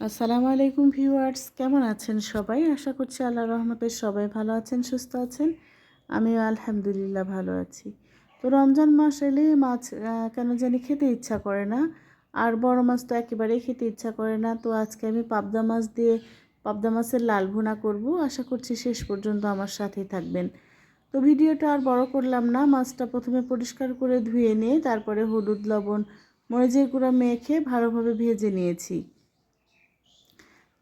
আসসালামু আলাইকুম ভিউয়ার্স, কেমন আছেন সবাই? আশা করছি আল্লাহ রহমতের সবাই ভালো আছেন, সুস্থ আছেন। আমিও আলহামদুলিল্লাহ ভালো আছি। তো রমজান মাস এলে মাছ কেন জানি খেতে ইচ্ছা করে না। আর বড় মাছ তো একেবারেই খেতে ইচ্ছা করে না। তো আজকে আমি পাবদা মাছ দিয়ে পাবদা মাছের লাল ভুনা করব। আশা করছি শেষ পর্যন্ত আমার সাথেই থাকবেন। তো ভিডিওটা আর বড় করলাম না। মাছটা প্রথমে পরিষ্কার করে ধুয়ে নিয়ে তারপরে হলুদ, লবণ, মরিচের গুঁড়া মেখে ভালোভাবে ভেজে নিয়েছি।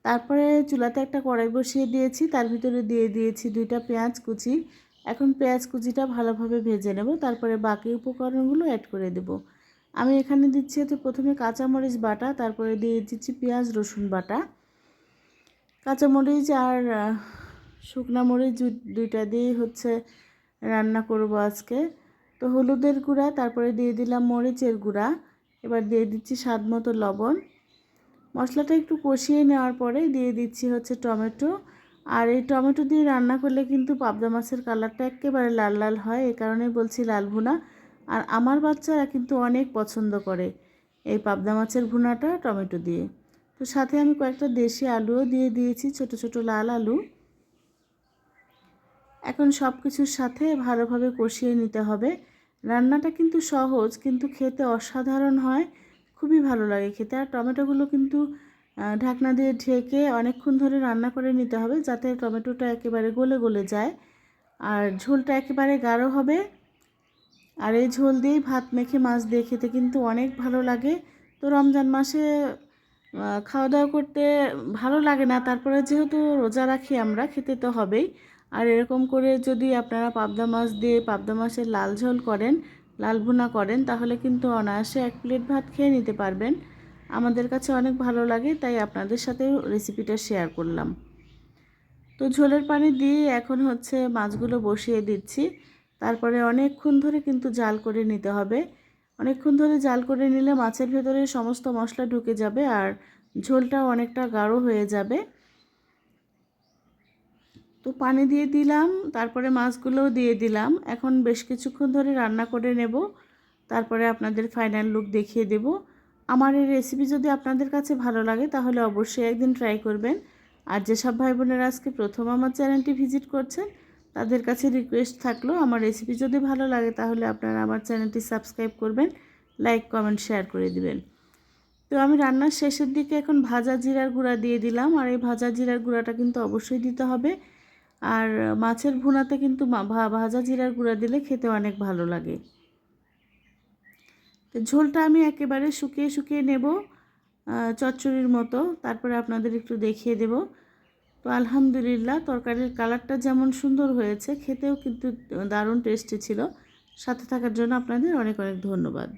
তারপরে চুলাতে একটা কড়াই বসিয়ে দিয়েছি, তার ভিতরে দিয়ে দিয়েছি দুইটা পেঁয়াজ কুচি। এখন পেঁয়াজ কুচিটা ভালোভাবে ভেজে নেব, তারপরে বাকি উপকরণগুলো অ্যাড করে দেব। আমি এখানে দিচ্ছি হচ্ছে প্রথমে কাঁচামরিচ বাটা, তারপরে দিয়ে দিচ্ছি পেঁয়াজ রসুন বাটা। কাঁচামরিচ আর শুকনা মরিচ দুইটা দিয়েই হচ্ছে রান্না করব আজকে। তো হলুদের গুঁড়া, তারপরে দিয়ে দিলাম মরিচের গুঁড়া। এবার দিয়ে দিচ্ছি স্বাদ মতো লবণ। মশলাটা একটু কষিয়ে নেওয়ার পরে দিয়ে দিচ্ছি হচ্ছে টমেটো। আর এই টমেটো দিয়ে রান্না করলে কিন্তু পাবদা মাছের কালারটা একেবারে লাল লাল হয় এই কারণে বলছি লাল ভুনা। আর আমার বাচ্চারা কিন্তু অনেক পছন্দ করে এই পাবদা মাছের ভুনাটা টমেটো দিয়ে। তো সাথে আমি কয়েকটা দেশি আলুও দিয়ে দিয়েছি, ছোট ছোট লাল আলু। এখন সব কিছুর সাথে ভালোভাবে কষিয়ে নিতে হবে। রান্নাটা কিন্তু সহজ, কিন্তু খেতে অসাধারণ হয়। খুবই ভালো লাগে খেতে। আর টমেটোগুলো কিন্তু ঢাকনা দিয়ে ঢেকে অনেকক্ষণ ধরে রান্না করে নিতে হবে যাতে টমেটোটা একেবারে গলে গলে যায়। আর ঝোলটা একেবারে গাঢ় হবে। আর এই ঝোল দিয়েই ভাত মেখে মাছ দিয়ে খেতে কিন্তু অনেক ভালো লাগে। তো রমজান মাসে খাওয়া দাওয়া করতে ভালো লাগে না, তারপরে যেহেতু রোজা রাখি আমরা, খেতে তো হবেই। আর এরকম করে যদি আপনারা পাবদা মাছ দিয়ে পাবদা মাছের লাল ঝোল করেন লাল ভুনা করেন, তাহলে কিন্তু অনায়াসে এক প্লেট ভাত খেয়ে নিতে পারবেন। আমাদের কাছে অনেক ভালো লাগে, তাই আপনাদের সাথেও রেসিপিটা শেয়ার করলাম। তো ঝোলের পানি দিয়ে এখন হচ্ছে মাছগুলো বসিয়ে দিচ্ছি। তারপরে অনেকক্ষণ ধরে কিন্তু জাল করে নিতে হবে। অনেকক্ষণ ধরে জাল করে নিলে মাছের ভেতরে সমস্ত মশলা ঢুকে যাবে আর ঝোলটাও অনেকটা গাঢ় হয়ে যাবে। তো পানি দিয়ে দিলাম, তারপরে মাছগুলোও দিয়ে দিলাম। এখন বেশ কিছুক্ষণ ধরে রান্না করে নেব, তারপরে আপনাদের ফাইনাল লুক দেখিয়ে দেব। আমার এই রেসিপি যদি আপনাদের কাছে ভালো লাগে, তাহলে অবশ্যই একদিন ট্রাই করবেন। আর যেসব ভাই বোনেরা আজকে প্রথম আমার চ্যানেলটি ভিজিট করছেন, তাদের কাছে রিকোয়েস্ট থাকল, আমার রেসিপি যদি ভালো লাগে, তাহলে আপনারা আমার চ্যানেলটি সাবস্ক্রাইব করবেন লাইক কমেন্ট শেয়ার করে দিবেন। তো আমি রান্নার শেষের দিকে এখন ভাজা জিরার গুঁড়া দিয়ে দিলাম, আর এই ভাজা জিরার গুঁড়াটা কিন্তু অবশ্যই দিতে হবে। আর মাছের ভুনাতে কিন্তু ভাজা জিরার গুঁড়া দিলে খেতে অনেক ভালো লাগে। তো ঝোলটা আমি একেবারে শুকিয়ে শুকিয়ে নেব চচ্চড়ির মতো। তারপরে আপনাদের একটু দেখিয়ে দেব। তো আলহামদুলিল্লাহ, তরকারির কালারটা যেমন সুন্দর হয়েছে, খেতেও কিন্তু দারুণ টেস্টি ছিল। সাথে থাকার জন্য আপনাদের অনেক অনেক ধন্যবাদ।